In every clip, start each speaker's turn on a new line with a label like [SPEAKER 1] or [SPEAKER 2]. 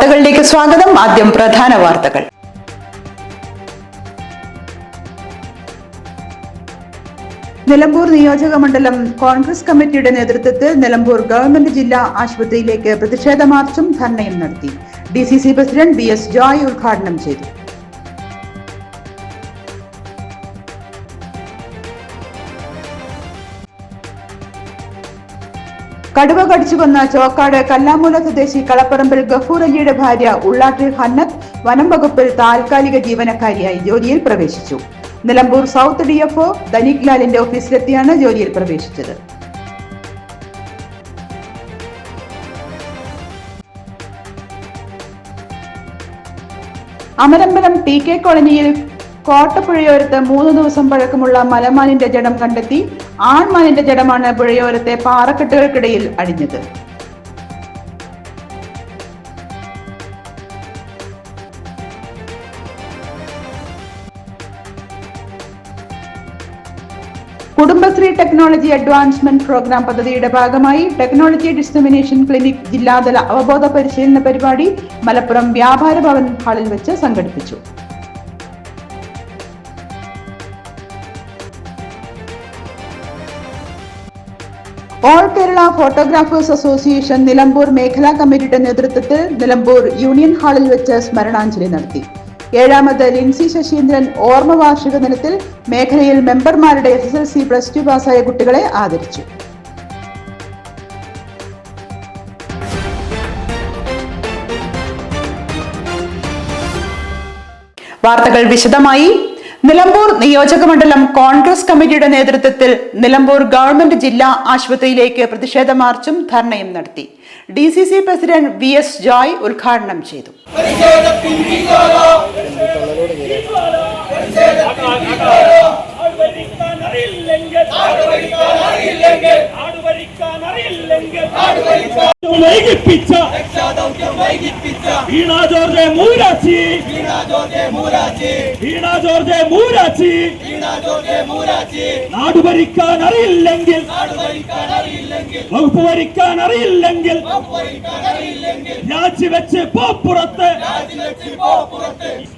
[SPEAKER 1] വാർത്തകളിലേക്ക് സ്വാഗതം. ആദ്യം പ്രധാന വാർത്തകൾ. നിലമ്പൂർ നിയോജക മണ്ഡലം കോൺഗ്രസ് കമ്മിറ്റിയുടെ നേതൃത്വത്തിൽ നിലമ്പൂർ ഗവൺമെന്റ് ജില്ലാ ആശുപത്രിയിലേക്ക് പ്രതിഷേധ മാർച്ചും ധർണയും നടത്തി. D C C president B S Joy ഉദ്ഘാടനം ചെയ്തു. കടുവ കടിച്ചു കൊന്ന ചോക്കാട് കല്ലാമൂല സ്വദേശി കളപ്പറമ്പിൽ ഗഫൂർ അലിയുടെ ഭാര്യ ഉള്ളാട്ടിൽ ഹന്നത്ത് വനം വകുപ്പിൽ താൽക്കാലിക ജീവനക്കാരിയായി ജോലിയിൽ പ്രവേശിച്ചു. Nilambur south D F O Dhanik ലാലിന്റെ ഓഫീസിലെത്തിയാണ് ജോലിയിൽ പ്രവേശിച്ചത്. അമരമ്പലം ടി കെ കോളനിയിൽ കോട്ടപ്പുഴയോരത്ത് മൂന്ന് ദിവസം പഴക്കമുള്ള മലമാനിന്റെ ജഡം കണ്ടെത്തി ആൺമാനിന്റെ ജഡമാണ് പുഴയോരത്തെ പാറക്കെട്ടുകൾക്കിടയിൽ അടിഞ്ഞത്. കുടുംബശ്രീ ടെക്നോളജി അഡ്വാൻസ്മെന്റ് പ്രോഗ്രാം പദ്ധതിയുടെ ഭാഗമായി ടെക്നോളജി ഡിസ്ക്രിമിനേഷൻ ക്ലിനിക് ജില്ലാതല അവബോധ പരിശീലന പരിപാടി മലപ്പുറം വ്യാപാര ഭവൻ ഹാളിൽ വെച്ച് സംഘടിപ്പിച്ചു. All Kerala photographers association Nilambur മേഖലാ കമ്മിറ്റിയുടെ നേതൃത്വത്തിൽ നിലമ്പൂർ യൂണിയൻ ഹാളിൽ വെച്ച് സ്മരണാഞ്ജലി നടത്തി. ഏഴാമത് ലിൻസി ശശീന്ദ്രൻ ഓർമ്മ വാർഷിക ദിനത്തിൽ മേഖലയിൽ മെമ്പർമാരുടെ S S L C plus two പാസായ കുട്ടികളെ ആദരിച്ചു. വാർത്തകൾ വിശദമായി നിലമ്പൂർ നിയോജക മണ്ഡലം കോൺഗ്രസ് കമ്മിറ്റിയുടെ നേതൃത്വത്തിൽ നിലമ്പൂർ ഗവൺമെന്റ് ജില്ലാ ആശുപത്രിയിലേക്ക് പ്രതിഷേധ മാർച്ചും ധർണയും നടത്തി. D C C president V S Joy ഉദ്ഘാടനം ചെയ്തു.
[SPEAKER 2] വൈകിപ്പിച്ച മൂരാച്ചി. മൂരാച്ചി. അറിയില്ലെങ്കിൽ വകുപ്പ് ഭരിക്കാൻ അറിയില്ലെങ്കിൽ രാജിവെച്ച് പോപ്പുറത്ത്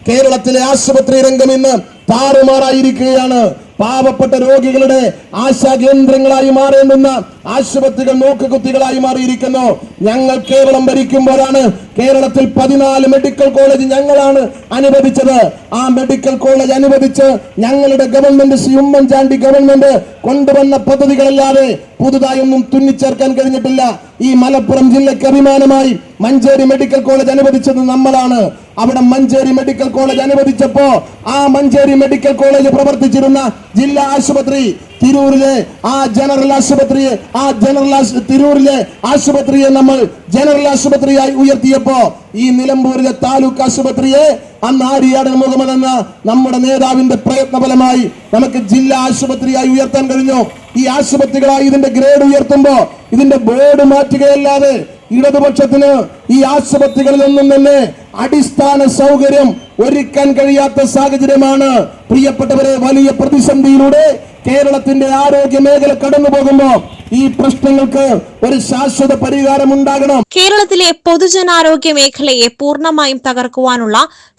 [SPEAKER 3] കേരളത്തിലെ ആശുപത്രി രംഗം ഇന്ന് താറുമാറായിരിക്കുകയാണ് പാവപ്പെട്ട രോഗികളുടെ ആശാ കേന്ദ്രങ്ങളായി മാറേണ്ടുന്ന ആശുപത്രികൾ നോക്കുകുത്തികളായി മാറിയിരിക്കുന്നു. ഞങ്ങൾ കേരളം ഭരിക്കുമ്പോഴാണ് കേരളത്തിൽ പതിനാല് മെഡിക്കൽ കോളേജ് ഞങ്ങളാണ് അനുവദിച്ചത്. ആ മെഡിക്കൽ കോളേജ് അനുവദിച്ച് ഞങ്ങളുടെ ഗവൺമെന്റ് ശ്രീ ഉമ്മൻചാണ്ടി ഗവൺമെന്റ് കൊണ്ടുവന്ന പദ്ധതികളല്ലാതെ പുതുതായി ഒന്നും തുന്നിച്ചേർക്കാൻ കഴിഞ്ഞിട്ടില്ല. ഈ മലപ്പുറം ജില്ലയ്ക്ക് അഭിമാനമായി മഞ്ചേരി മെഡിക്കൽ കോളേജ് അനുവദിച്ചത് നമ്മളാണ്. അവിടെ മഞ്ചേരി മെഡിക്കൽ കോളേജ് അനുവദിച്ചപ്പോ ആ മഞ്ചേരി മെഡിക്കൽ കോളേജ് പ്രവർത്തിച്ചിരുന്ന ജില്ലാ ആശുപത്രി തിരൂരിലെ ആ ജനറൽ ആശുപത്രിയെ ആ ജനറൽ തിരൂരിലെ ആശുപത്രിയെ നമ്മൾ ജനറൽ ആശുപത്രിയായി ഉയർത്തിയപ്പോ ഈ നിലമ്പൂരിലെ താലൂക്ക് ആശുപത്രിയെ അന്ന് ആര്യാടൻ മുഹമ്മദ് എന്ന നമ്മുടെ നേതാവിന്റെ പ്രയത്ന ഫലമായി നമുക്ക് ജില്ലാ ആശുപത്രിയായി ഉയർത്താൻ കഴിഞ്ഞു. ഈ ആശുപത്രികളായി ഇതിന്റെ ഗ്രേഡ് ഉയർത്തുമ്പോ ഇതിന്റെ ബോർഡ് മാറ്റുകയല്ലാതെ ഇടതുപക്ഷത്തിന് ഈ ആശുപത്രികളിലൊന്നും തന്നെ അടിസ്ഥാന സൗകര്യം ഒരുക്കാൻ കഴിയാത്ത സാഹചര്യമാണ്. പ്രിയപ്പെട്ടവരെ വലിയ പ്രതിസന്ധിയിലൂടെ കേരളത്തിന്റെ ആരോഗ്യ മേഖല കടന്നു പോകുമ്പോ ഈ പ്രശ്നങ്ങൾക്ക് ഒരു ശാശ്വത പരിഹാരം ഉണ്ടാകണം.
[SPEAKER 4] കേരളത്തിലെ പൊതുജനാരോഗ്യ മേഖലയെ പൂർണമായും തകർക്കുവാനുള്ള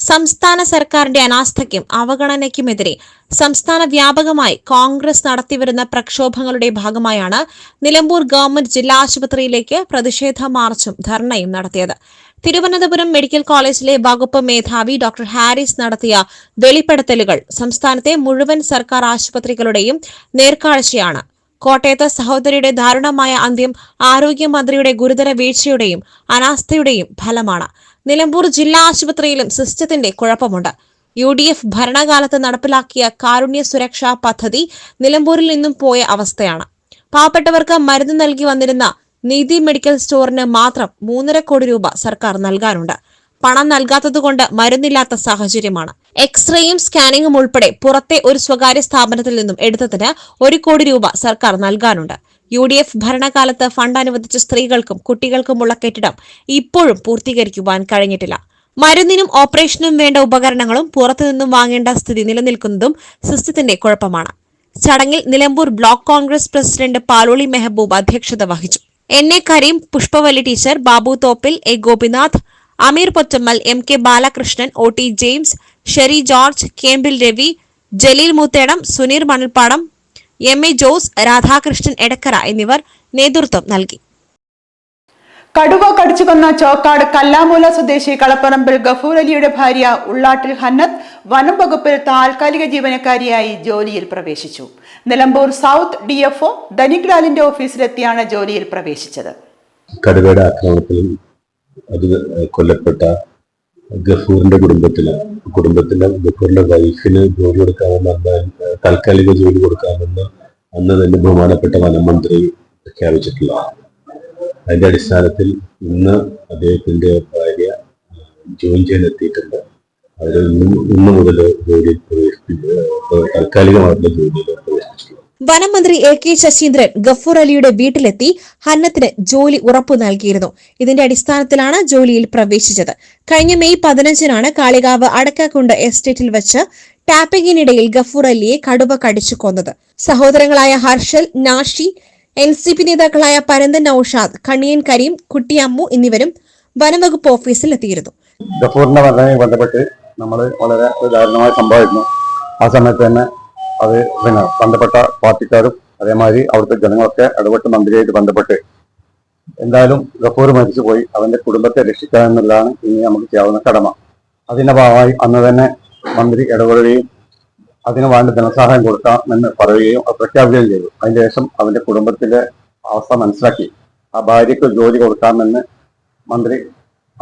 [SPEAKER 4] സംസ്ഥാന സർക്കാരിന്റെ അനാസ്ഥയ്ക്കും അവഗണനയ്ക്കുമെതിരെ സംസ്ഥാന വ്യാപകമായി കോൺഗ്രസ് നടത്തിവരുന്ന പ്രക്ഷോഭങ്ങളുടെ ഭാഗമായാണ് നിലമ്പൂർ ഗവൺമെന്റ് ജില്ലാ ആശുപത്രിയിലേക്ക് പ്രതിഷേധ മാർച്ചും ധർണയും നടത്തിയത്. തിരുവനന്തപുരം മെഡിക്കൽ കോളേജിലെ വകുപ്പ് മേധാവി ഡോക്ടർ ഹാരിസ് നടത്തിയ വെളിപ്പെടുത്തലുകൾ സംസ്ഥാനത്തെ മുഴുവൻ സർക്കാർ ആശുപത്രികളുടെയും നേർക്കാഴ്ചയാണ്. കോട്ടയത്ത് സഹോദരിയുടെ ദാരുണമായ അന്ത്യം ആരോഗ്യമന്ത്രിയുടെ ഗുരുതര വീഴ്ചയുടെയും അനാസ്ഥയുടെയും ഫലമാണ്. നിലമ്പൂർ ജില്ലാ ആശുപത്രിയിലും സിസ്റ്റത്തിന്റെ കുഴപ്പമുണ്ട്. യു ഡി എഫ് ഭരണകാലത്ത് നടപ്പിലാക്കിയ കാരുണ്യ സുരക്ഷാ പദ്ധതി നിലമ്പൂരിൽ നിന്നും പോയ അവസ്ഥയാണ്. പാവപ്പെട്ടവർക്ക് മരുന്ന് നൽകി വന്നിരുന്ന നീതി മെഡിക്കൽ സ്റ്റോറിന് മാത്രം മൂന്നര കോടി രൂപ സർക്കാർ നൽകാനുണ്ട്. പണം നൽകാത്തതുകൊണ്ട് മരുന്നില്ലാത്ത സാഹചര്യമാണ്. എക്സ്റേയും സ്കാനിങ്ങും ഉൾപ്പെടെ പുറത്തെ ഒരു സ്വകാര്യ സ്ഥാപനത്തിൽ നിന്നും എടുത്തതിന് ഒരു കോടി രൂപ സർക്കാർ നൽകാനുണ്ട്. യു ഡി എഫ് ഭരണകാലത്ത് ഫണ്ട് അനുവദിച്ച സ്ത്രീകൾക്കും കുട്ടികൾക്കുമുള്ള കെട്ടിടം ഇപ്പോഴും പൂർത്തീകരിക്കുവാൻ കഴിഞ്ഞിട്ടില്ല. മരുന്നിനും ഓപ്പറേഷനും വേണ്ട ഉപകരണങ്ങളും പുറത്തുനിന്നും വാങ്ങേണ്ട സ്ഥിതി നിലനിൽക്കുന്നതും സിസ്റ്റത്തിന്റെ കുഴപ്പമാണ്. ചടങ്ങിൽ Nilambur block Congress president Paloli Mehaboob അധ്യക്ഷത വഹിച്ചു. N A Kareem Pushpavalli teacher Babu Thoppil A Gopinath Ameer Pottammal M K Balakrishnan O T James Sherry George Kembil Ravi Jaleel Moothedam Suneer Manalpadam M A Jose Radhakrishnan Edakkara എന്നിവർ നേതൃത്വം നൽകി.
[SPEAKER 1] കടുവ കടിച്ചു കൊന്ന ചോക്കാട് കല്ലാമൂല സ്വദേശി കളപ്പറമ്പിൽ ഗഫൂർ അലിയുടെ ഭാര്യ ഉള്ളാട്ടിൽ ഹന്നത്ത് വനം വകുപ്പിൽ താൽക്കാലിക ജീവനക്കാരിയായി ജോലിയിൽ പ്രവേശിച്ചു. Nilambur south D F O Dhanik ലാലിന്റെ ഓഫീസിലെത്തിയാണ് ജോലിയിൽ പ്രവേശിച്ചത്.
[SPEAKER 5] കടുവയുടെ ആക്രമണത്തിൽ അത് കൊല്ലപ്പെട്ട ഗഫൂറിന്റെ കുടുംബത്തിന് കുടുംബത്തിലെ ഗഫൂറിന്റെ വൈഫിന് ജോലി കൊടുക്കാമെന്ന് താൽക്കാലിക ജോലി കൊടുക്കാമെന്ന് അന്ന് തന്നെ ബഹുമാനപ്പെട്ട വനം മന്ത്രി പ്രഖ്യാപിച്ചിട്ടുള്ളതാണ്. അതിന്റെ അടിസ്ഥാനത്തിൽ ഇന്ന് അദ്ദേഹത്തിന്റെ ഭാര്യ ജോയിൻ ചെയ്യാൻ എത്തിയിട്ടുണ്ട് അവർ ഇന്ന് മുതൽ ജോലിയിൽ താൽക്കാലികമായിട്ടുള്ള ജോലിയിൽ പ്രവേശിപ്പിച്ചു
[SPEAKER 4] വനം മന്ത്രി എ കെ ശശീന്ദ്രൻ ഗഫൂർ അലിയുടെ വീട്ടിലെത്തി ഹന്നത്തിന് ജോലി ഉറപ്പു നൽകിയിരുന്നു. ഇതിന്റെ അടിസ്ഥാനത്തിലാണ് ജോലിയിൽ പ്രവേശിച്ചത്. കഴിഞ്ഞ മെയ് പതിനഞ്ചിനാണ് കാളികാവ് അടക്കാക്കുണ്ട് എസ്റ്റേറ്റിൽ വെച്ച് ടാപ്പിങ്ങിനിടയിൽ ഗഫൂർ അലിയെ കടുവ കടിച്ചു കൊന്നത്. സഹോദരങ്ങളായ Harshal Nashi N C P നേതാക്കളായ പരന്തൻ നൌഷാദ് കണിയൻ കരീം കുട്ടിയമ്മു എന്നിവരും വനംവകുപ്പ് ഓഫീസിൽ എത്തിയിരുന്നു.
[SPEAKER 6] ഗഫൂറിന്റെ മരണവുമായി ബന്ധപ്പെട്ട് നമ്മൾ വളരെ ദാരുണമായ സംഭവമായിരുന്നു. ആ സമയത്ത് തന്നെ അത് പിന്നെ ബന്ധപ്പെട്ട പാർട്ടിക്കാരും അതേമാതിരി അവിടുത്തെ ജനങ്ങളൊക്കെ ഇടപെട്ട് മന്ത്രിയായിട്ട് ബന്ധപ്പെട്ട് എന്തായാലും ഗഫൂർ മരിച്ചുപോയി. അവന്റെ കുടുംബത്തെ രക്ഷിക്കുക എന്നുള്ളതാണ് ഇനി നമുക്ക് ചെയ്യാവുന്ന കടമ. അതിന്റെ ഭാഗമായി അന്ന് തന്നെ മന്ത്രി ഇടപെടുകയും അതിന് വേണ്ട ധനസഹായം കൊടുക്കാമെന്ന് പറയുകയും പ്രഖ്യാപിക്കുകയും ചെയ്തു. അതിന് ശേഷം അവന്റെ കുടുംബത്തിലെ അവസ്ഥ മനസ്സിലാക്കി. ആ ഭാര്യയ്ക്ക് ജോലി കൊടുക്കാമെന്ന് മന്ത്രി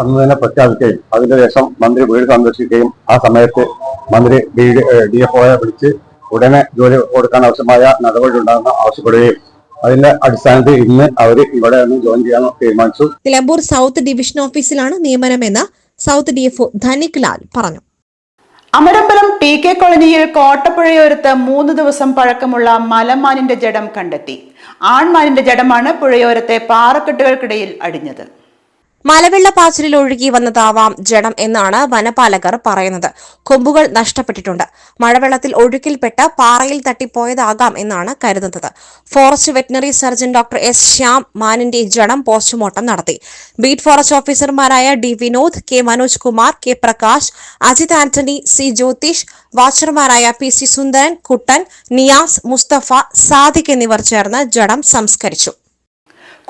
[SPEAKER 6] അന്ന് തന്നെ പ്രഖ്യാപിക്കുകയും ശേഷം മന്ത്രി വീട് സന്ദർശിക്കുകയും ആ സമയത്ത് മന്ത്രി ഡി എഫ് ഒയെ വിളിച്ച് ഉടനെ ജോലി കൊടുക്കാൻ ആവശ്യമായ നടപടി ഉണ്ടാകുന്ന ആവശ്യപ്പെടുകയും. അതിന്റെ അടിസ്ഥാനത്തിൽ ഇന്ന് അവർ ഇവിടെ ജോയിൻ ചെയ്യാൻ തീരുമാനിച്ചു.
[SPEAKER 4] നിലമ്പൂർ സൗത്ത് ഡിവിഷൻ ഓഫീസിലാണ് നിയമനമെന്ന് south D DFO Dhanik Lal പറഞ്ഞു.
[SPEAKER 1] അമരമ്പലം ടി കെ കോളനിയിൽ കോട്ടപ്പുഴയോരത്ത് മൂന്ന് ദിവസം പഴക്കമുള്ള മലമാനിന്റെ ജഡം കണ്ടെത്തി. ആൺമാനിന്റെ ജഡമാണ് പുഴയോരത്തെ പാറക്കെട്ടുകൾക്കിടയിൽ അടിഞ്ഞത്.
[SPEAKER 4] മലവെള്ളപ്പാച്ചിലിൽ ഒഴുകി വന്നതാവാം ജഡം എന്നാണ് വനപാലകർ പറയുന്നത്. കൊമ്പുകൾ നഷ്ടപ്പെട്ടിട്ടുണ്ട്. മഴവെള്ളത്തിൽ ഒഴുക്കിൽപ്പെട്ട് പാറയിൽ തട്ടിപ്പോയതാകാം എന്നാണ് കരുതുന്നത്. Forest veterinary surgeon doctor S Shyam മാനിന്റെ ജഡം പോസ്റ്റ്മോർട്ടം നടത്തി. ബീറ്റ് ഫോറസ്റ്റ് ഓഫീസർമാരായ D Vinod K Manoj Kumar K Prakash Ajith Antony C Jyothish വാച്ചർമാരായ P C Sundaran Kuttan Niyas Mustafa Sadiq എന്നിവർ ചേർന്ന് ജഡം സംസ്കരിച്ചു.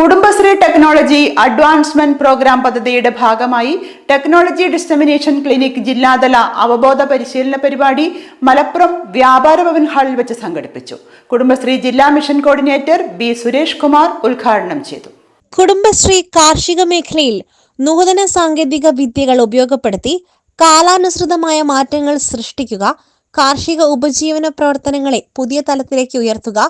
[SPEAKER 1] കുടുംബശ്രീ ടെക്നോളജി അഡ്വാൻസ്മെന്റ് പ്രോഗ്രാം പദ്ധതിയുടെ ഭാഗമായി ടെക്നോളജി ഡിസ്റ്റമിനേഷൻ ക്ലിനിക് ജില്ലാതല അവബോധ പരിശീലന പരിപാടി മലപ്പുറം വ്യാപാര ഭവൻ ഹാളിൽ വെച്ച് സംഘടിപ്പിച്ചു. കുടുംബശ്രീ ജില്ലാ mission coordinator B Suresh Kumar ഉദ്ഘാടനം ചെയ്തു.
[SPEAKER 4] കുടുംബശ്രീ കാർഷിക മേഖലയിൽ നൂതന സാങ്കേതിക വിദ്യകൾ ഉപയോഗപ്പെടുത്തി കാലാനുസൃതമായ മാറ്റങ്ങൾ സൃഷ്ടിക്കുക കാർഷിക ഉപജീവന പ്രവർത്തനങ്ങളെ പുതിയ തലത്തിലേക്ക് ഉയർത്തുക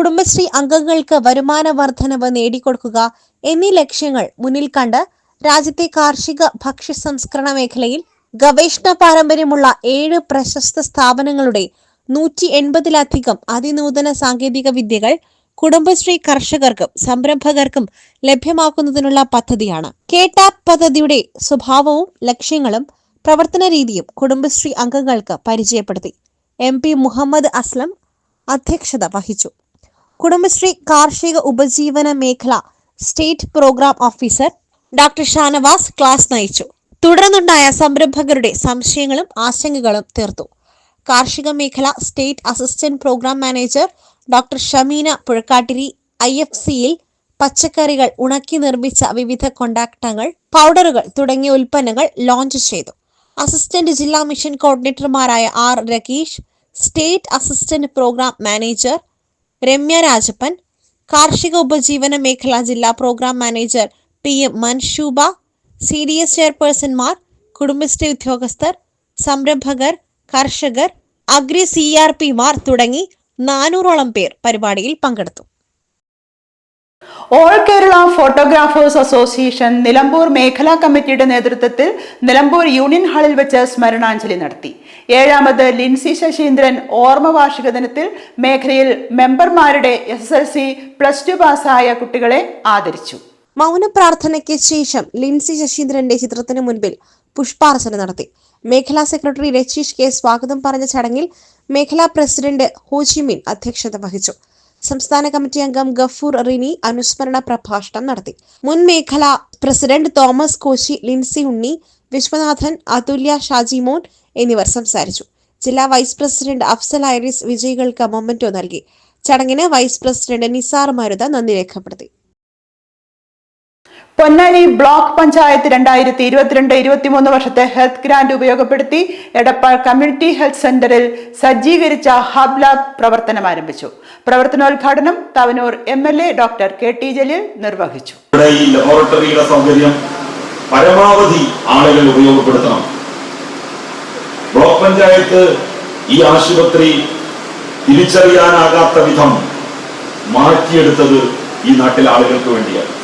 [SPEAKER 4] കുടുംബശ്രീ അംഗങ്ങൾക്ക് വരുമാന വർധനവ് നേടിക്കൊടുക്കുക എന്നീ ലക്ഷ്യങ്ങൾ മുന്നിൽ കണ്ട് രാജ്യത്തെ കാർഷിക ഭക്ഷ്യ സംസ്കരണ മേഖലയിൽ ഗവേഷണ പാരമ്പര്യമുള്ള ഏഴ് പ്രശസ്ത സ്ഥാപനങ്ങളുടെ നൂറ്റി എൺപതിലധികം അതിനൂതന സാങ്കേതിക വിദ്യകൾ കുടുംബശ്രീ കർഷകർക്കും സംരംഭകർക്കും ലഭ്യമാക്കുന്നതിനുള്ള പദ്ധതിയാണ്. കേട്ടാപ്പ് പദ്ധതിയുടെ സ്വഭാവവും ലക്ഷ്യങ്ങളും പ്രവർത്തന രീതിയും കുടുംബശ്രീ അംഗങ്ങൾക്ക് പരിചയപ്പെടുത്തി. എം മുഹമ്മദ് അസ്ലം അധ്യക്ഷത വഹിച്ചു. കുടുംബശ്രീ കാർഷിക ഉപജീവന മേഖല state programme officer doctor Shanavas class നയിച്ചു. തുടർന്നുണ്ടായ സംരംഭകരുടെ സംശയങ്ങളും ആശങ്കകളും തീർത്തു. കാർഷിക മേഖല state assistant programme manager doctor Shameena Puzhakkattiri I F സിയിൽ പച്ചക്കറികൾ ഉണക്കി നിർമ്മിച്ച വിവിധ കൊണ്ടാക്ടങ്ങൾ പൗഡറുകൾ തുടങ്ങിയ ഉൽപ്പന്നങ്ങൾ ലോഞ്ച് ചെയ്തു. അസിസ്റ്റന്റ് ജില്ലാ mission കോർഡിനേറ്റർമാരായ R Rakeesh state assistant programme manager Ramya Rajappan കാർഷിക ഉപജീവന മേഖല ജില്ലാ programme manager P M Manshooba C D S ചെയർപേഴ്സൺമാർ Kudumbashree ഉദ്യോഗസ്ഥർ സംരംഭകർ കർഷകർ അഗ്രി സി ആർ പിമാർ തുടങ്ങി നാനൂറോളം പേർ പരിപാടിയിൽ പങ്കെടുത്തു.
[SPEAKER 1] All Kerala photographers association Nilambur മേഖലാ കമ്മിറ്റിയുടെ നേതൃത്വത്തിൽ നിലമ്പൂർ യൂണിയൻ ഹാളിൽ വെച്ച് സ്മരണാഞ്ജലി നടത്തി. ഏഴാമത് ലിൻസി ശശീന്ദ്രൻ ഓർമ്മ വാർഷിക ദിനത്തിൽ മേഖലയിൽ മെമ്പർമാരുടെ S L C plus two പാസ്സായ കുട്ടികളെ ആദരിച്ചു.
[SPEAKER 4] മൗനപ്രാർത്ഥനയ്ക്ക് ശേഷം ലിൻസി ശശീന്ദ്രന്റെ ചിത്രത്തിന് മുൻപിൽ പുഷ്പാർച്ചന നടത്തി. മേഖലാ സെക്രട്ടറി രജീഷ് കെ സ്വാഗതം പറഞ്ഞ ചടങ്ങിൽ മേഖലാ പ്രസിഡന്റ് ഹോജിമിൻ അധ്യക്ഷത വഹിച്ചു. സംസ്ഥാന കമ്മിറ്റി അംഗം ഗഫൂർ റിനി അനുസ്മരണ പ്രഭാഷണം നടത്തി. മുൻ മേഖല പ്രസിഡന്റ് തോമസ് കോശി ലിൻസി ഉണ്ണി വിശ്വനാഥൻ അതുല്യ ഷാജിമോൻ എന്നിവർ സംസാരിച്ചു. ജില്ലാ വൈസ് പ്രസിഡന്റ് അഫ്സൽ ഐറിസ് വിജയികൾക്ക് മൊമെന്റോ നൽകി. ചടങ്ങിന് വൈസ് പ്രസിഡന്റ് നിസാർ മരുത നന്ദി രേഖപ്പെടുത്തി.
[SPEAKER 1] പൊന്നാനി ബ്ലോക്ക് പഞ്ചായത്ത് രണ്ടായിരത്തി ഇരുപത്തിരണ്ട് ഇരുപത്തിമൂന്ന് വർഷത്തെ ഹെൽത്ത് ഗ്രാന്റ് ഉപയോഗപ്പെടുത്തി എടപ്പാൾ കമ്മ്യൂണിറ്റി ഹെൽത്ത് സെന്ററിൽ സജ്ജീകരിച്ച ഹബ് ലാബ് പ്രവർത്തനം ആരംഭിച്ചു. പ്രവർത്തനോദ്ഘാടനം Thavanur M L A doctor K T Jaleel നിർവഹിച്ചു.
[SPEAKER 7] പരമാവധി ആളുകൾ ഉപയോഗപ്പെടുത്തണം. ബ്ലോക്ക് പഞ്ചായത്ത് ഈ ആശുപത്രി തിരിച്ചറിയാനാകാത്ത വിധം മാറ്റിയെടുത്തത് ഈ നാട്ടിലെ ആളുകൾക്ക് വേണ്ടിയാണ്.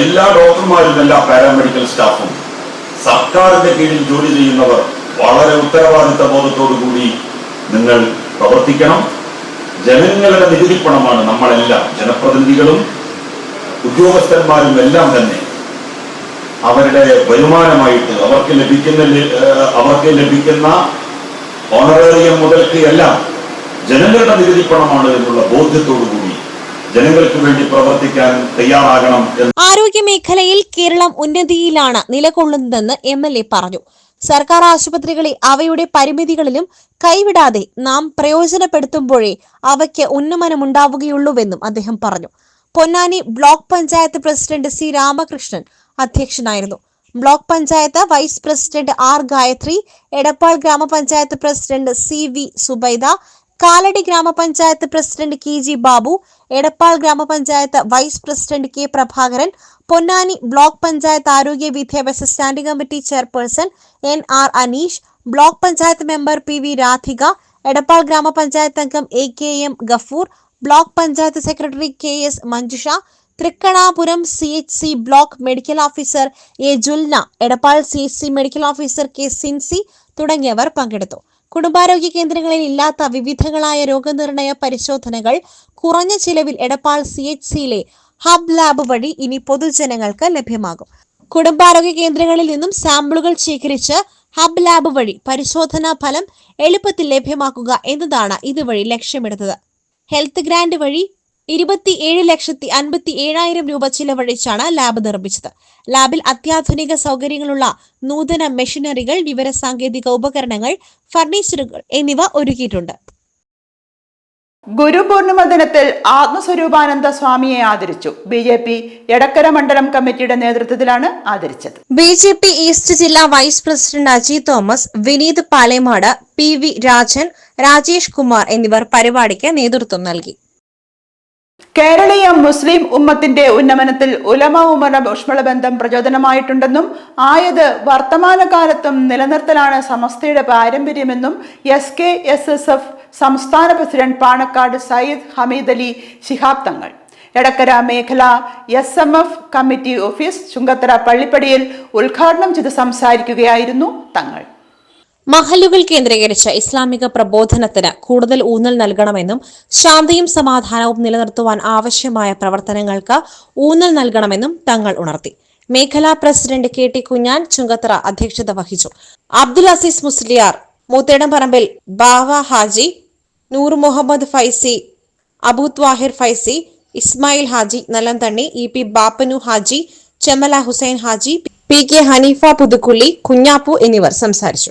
[SPEAKER 7] എല്ലാ ഡോക്ടർമാരും എല്ലാ പാരാമെഡിക്കൽ സ്റ്റാഫും. സർക്കാരിന്റെ കീഴിൽ ജോലി ചെയ്യുന്നവർ വളരെ ഉത്തരവാദിത്ത കൂടി നിങ്ങൾ പ്രവർത്തിക്കണം. ജനങ്ങളുടെ നികുതി പണമാണ് നമ്മളെല്ലാം ജനപ്രതിനിധികളും ഉദ്യോഗസ്ഥന്മാരും എല്ലാം തന്നെ അവരുടെ വരുമാനമായിട്ട് അവർക്ക് ലഭിക്കുന്ന അവർക്ക് ലഭിക്കുന്ന ഓണറേറിയം മുതൽക്ക് എല്ലാം ജനങ്ങളുടെ നികുതി പണമാണ് എന്നുള്ള ബോധ്യത്തോടു കൂടി ജനങ്ങൾക്ക് വേണ്ടി പ്രവർത്തിക്കാൻ
[SPEAKER 4] ആരോഗ്യ മേഖലയിൽ കേരളം ഉന്നതിയിലാണ് നിലകൊള്ളുന്നതെന്ന് എം എൽ എ പറഞ്ഞു. സർക്കാർ ആശുപത്രികളെ അവയുടെ പരിമിതികളിലും കൈവിടാതെ നാം പ്രയോജനപ്പെടുത്തുമ്പോഴേ അവയ്ക്ക് ഉന്നമനമുണ്ടാവുകയുള്ളൂവെന്നും അദ്ദേഹം പറഞ്ഞു. Ponnani block panchayat president C Ramakrishnan അധ്യക്ഷനായിരുന്നു. Block panchayat vice president R Gayathri Edappal gramapanchayat president C V Zubaida Kaladi gramapanchayat president K G Babu Edappal gramapanchayat vice president K Prabhakaran Ponnani block panchayat ആരോഗ്യ വിദ്യാഭ്യാസ standing committee chairperson N R Aneesh block panchayat member P V Radhika Edappal gramapanchayat അംഗം A K M Gafoor block panchayat secretary K S Manjusha Thrikkanapuram C H C block medical officer A Julna Edappal C H C medical officer K Sincy തുടങ്ങിയവർ പങ്കെടുത്തു. കുടുംബാരോഗ്യ കേന്ദ്രങ്ങളിൽ ഇല്ലാത്ത വിവിധങ്ങളായ രോഗനിർണയ പരിശോധനകൾ കുറഞ്ഞ ചിലവിൽ എടപ്പാൾ സി എച്ച് സിയിലെ ഹബ് ലാബ് വഴി ഇനി പൊതുജനങ്ങൾക്ക് ലഭ്യമാകും. കുടുംബാരോഗ്യ കേന്ദ്രങ്ങളിൽ നിന്നും സാമ്പിളുകൾ ശേഖരിച്ച് ഹബ് ലാബ് വഴി പരിശോധനാ ഫലം എളുപ്പത്തിൽ ലഭ്യമാക്കുക എന്നതാണ് ഇതുവഴി ലക്ഷ്യമിടുന്നത്. ഹെൽത്ത് ഗ്രാൻഡ് വഴി ഇരുപത്തിയേഴ് ലക്ഷത്തി അൻപത്തി ഏഴായിരം രൂപ ചിലവഴിച്ചാണ് ലാബ് നിർമ്മിച്ചത്. ലാബിൽ അത്യാധുനിക സൗകര്യങ്ങളുള്ള നൂതന മെഷീനറികൾ വിവരസാങ്കേതിക ഉപകരണങ്ങൾ ഫർണിച്ചറുകൾ എന്നിവ ഒരുക്കിയിട്ടുണ്ട്.
[SPEAKER 1] ഗുരുപൂർണിമ ദിനത്തിൽ ആത്മസ്വരൂപാനന്ദ സ്വാമിയെ ആദരിച്ചു. ബി ജെ പി എടക്കര മണ്ഡലം കമ്മിറ്റിയുടെ നേതൃത്വത്തിലാണ് ആദരിച്ചത്.
[SPEAKER 4] ബി ജെ പി ഈസ്റ്റ് ജില്ലാ vice president Aji Thomas Vineeth Palemad P V Rajan Rajesh Kumar എന്നിവർ പരിപാടിക്ക് നേതൃത്വം നൽകി.
[SPEAKER 1] കേരളീയ മുസ്ലിം ഉമ്മത്തിന്റെ ഉന്നമനത്തിൽ ഉലമ ഉമറ ഊഷ്മള ബന്ധം പ്രചോദനമായിട്ടുണ്ടെന്നും ആയത് വർത്തമാനകാലത്തും നിലനിർത്തലാണ് സമസ്തയുടെ പാരമ്പര്യമെന്നും S K S S F സംസ്ഥാന പ്രസിഡന്റ് പാണക്കാട് സയ്യിദ് ഹമീദ് അലി ശിഹാബ് തങ്ങൾ. എടക്കര മേഖല S M F committee office Chungathara പള്ളിപ്പടിയിൽ ഉദ്ഘാടനം ചെയ്ത് സംസാരിക്കുകയായിരുന്നു തങ്ങൾ.
[SPEAKER 4] മഹല്ലുകൾ കേന്ദ്രീകരിച്ച ഇസ്ലാമിക പ്രബോധനത്തിന് കൂടുതൽ ഊന്നൽ നൽകണമെന്നും ശാന്തിയും സമാധാനവും നിലനിർത്തുവാൻ ആവശ്യമായ പ്രവർത്തനങ്ങൾക്ക് ഊന്നൽ നൽകണമെന്നും തങ്ങൾ ഉണർത്തി. മേഖലാ president K T Kunjan Chungathara അധ്യക്ഷത വഹിച്ചു. Abdul Azeez Musliyar Moothedamparambil Bava Haji Noor Muhammad Faizy Abu Faizy Ismail Haji Nalanthanni E P Bappanu Haji Chemmala Hussain Haji P K Haneefa Puthukkulli Kunjappu എന്നിവർ സംസാരിച്ചു.